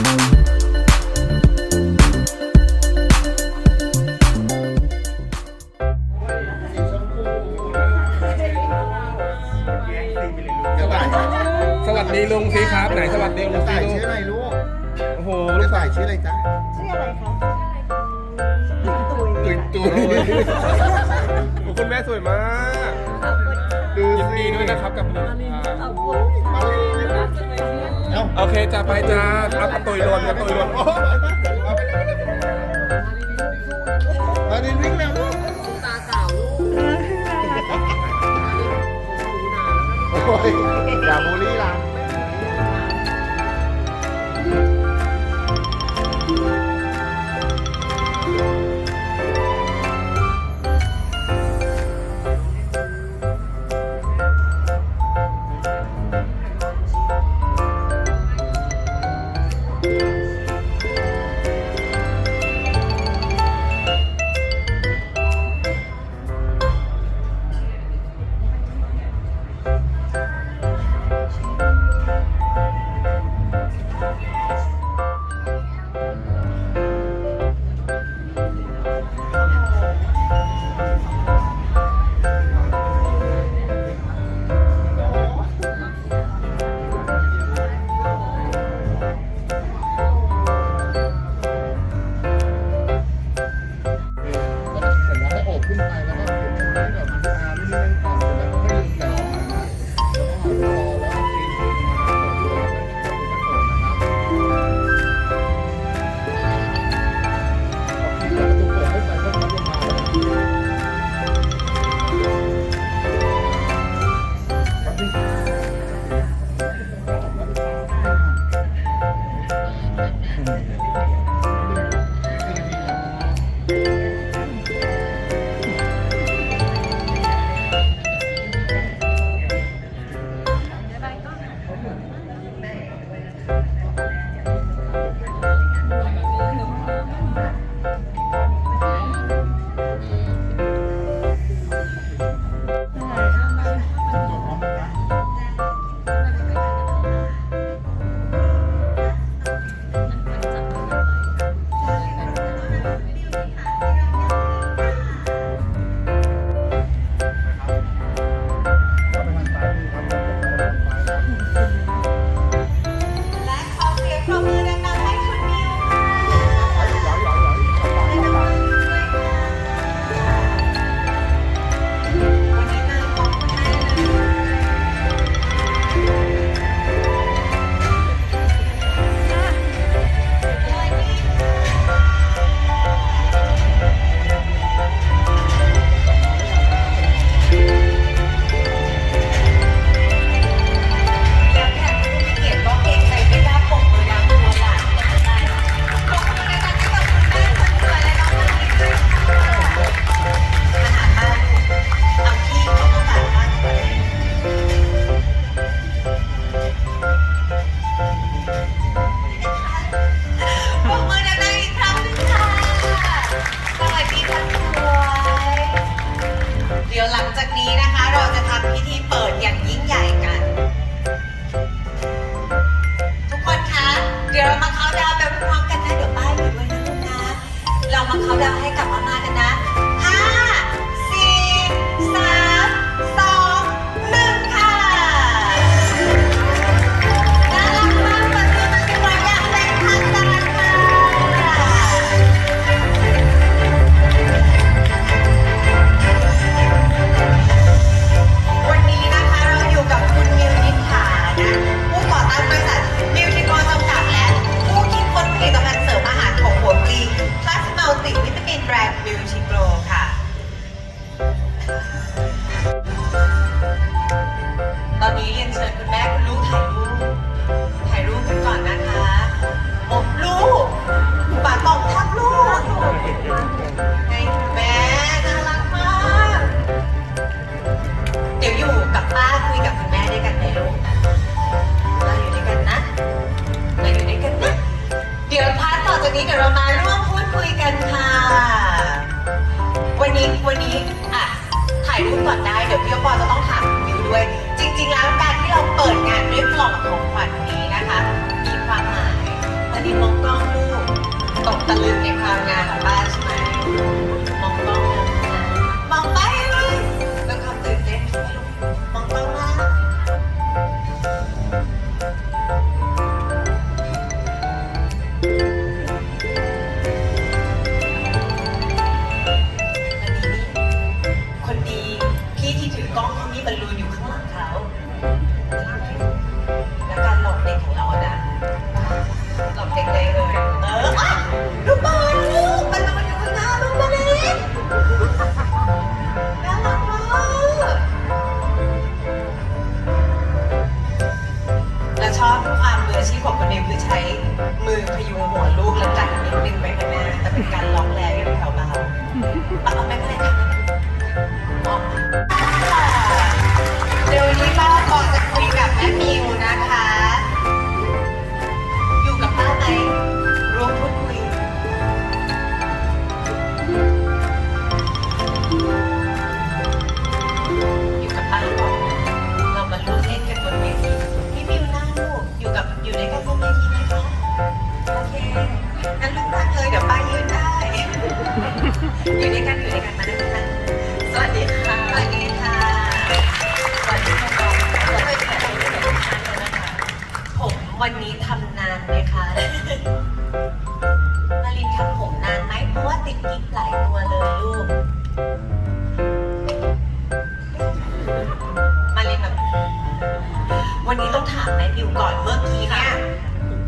สวัสดีลุงสิครับไหนสวัสดีลุงสิต่ายลุงชื่ออะไรลูกโอ้โหกลูระกต่ายชื่ออะไรจ๊ะชื่ออะไรคะตุยตุยตุยโอ้คุณแม่สวยมาก ดูยินสิดีด้วยนะครับกับลุงขอบคุณเอ้าโอเคจ้าไปจ้าเอากระตุยรวนกระตุยรวนโอ้มาดินวิ่งเร็วลูกโอ้ยอย่าบูลลี่ล่ะ เดี๋ยวเรามาเขาน์ดาวไปพร้อมกันนะ เดี๋ยวป้ายอยู่ด้วยนะลูกนะ เรามาเขาน์ดาวให้กับอาม่ากันนะห้าสี่สามสองหนึ่งค่ะน่ารักมากเปิดตัวมาเป็นวันอย่างเป็นทางการค่ะวันนี้นะคะเราอยู่กับคุณมิวนิษฐานะผู้ก่อตั้งบริษัท ตอนนี้ แล้วการหลอกเด็กของเราอะนะหลอกเด็กเลยเลยเอออะลูกบอลลูกบอลมัอยู่ข้างหน้าลูกบอลเลยน่ารักมากเราชอบความมืออชีพของคนเดมคือใช้มือพยุงหัวลูกแล้วกันนิดนึงไปข้างหน้าแต่เป็นการล็อกแรงอย่แถวเบาปากเอาแม่เลย นานไหมคะมารินทำผมนานไหมเพราะว่าติดกิ๊บหลายตัวเลยลูกมารินแบบวันนี้ต้องถามแม่บิวก่อนเมื่อกี้เนี่ย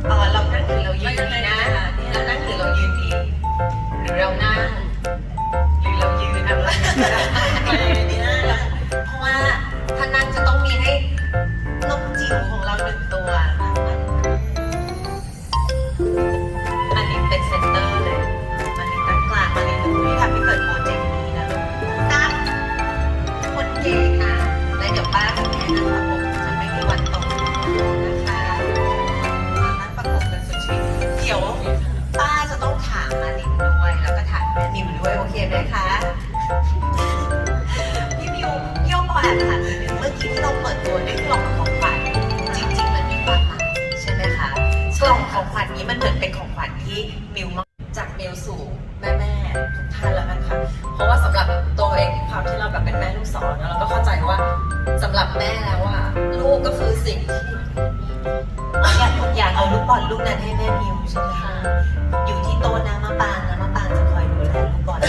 เออเรานั่งหรือเรายืนดีนะเรานั่งหรือเรายืนดีหรือเรานั่งหรือเรายืนอะไรดีนะเพราะว่าถ้านั่งจะต้องมีให้ ของขวัญนี้มันเหมือนเป็นของขวัญที่มิวมอบจากเมลสู่แม่แม่ทุกท่านแล้วกันค่ะ เพราะว่าสำหรับตัวเองความที่เราแบบเป็นแม่ลูกสอนเราก็เข้าใจว่าสำหรับแม่แล้วอะลูกก็คือสิ่งที่อยากอยากเอาลูกบอลลูกนั้นให้แม่มิวใช่ไหมคะอยู่ที่โต๊ะน้ำมะปางนะมะปางจะคอยดูแลลูกบอล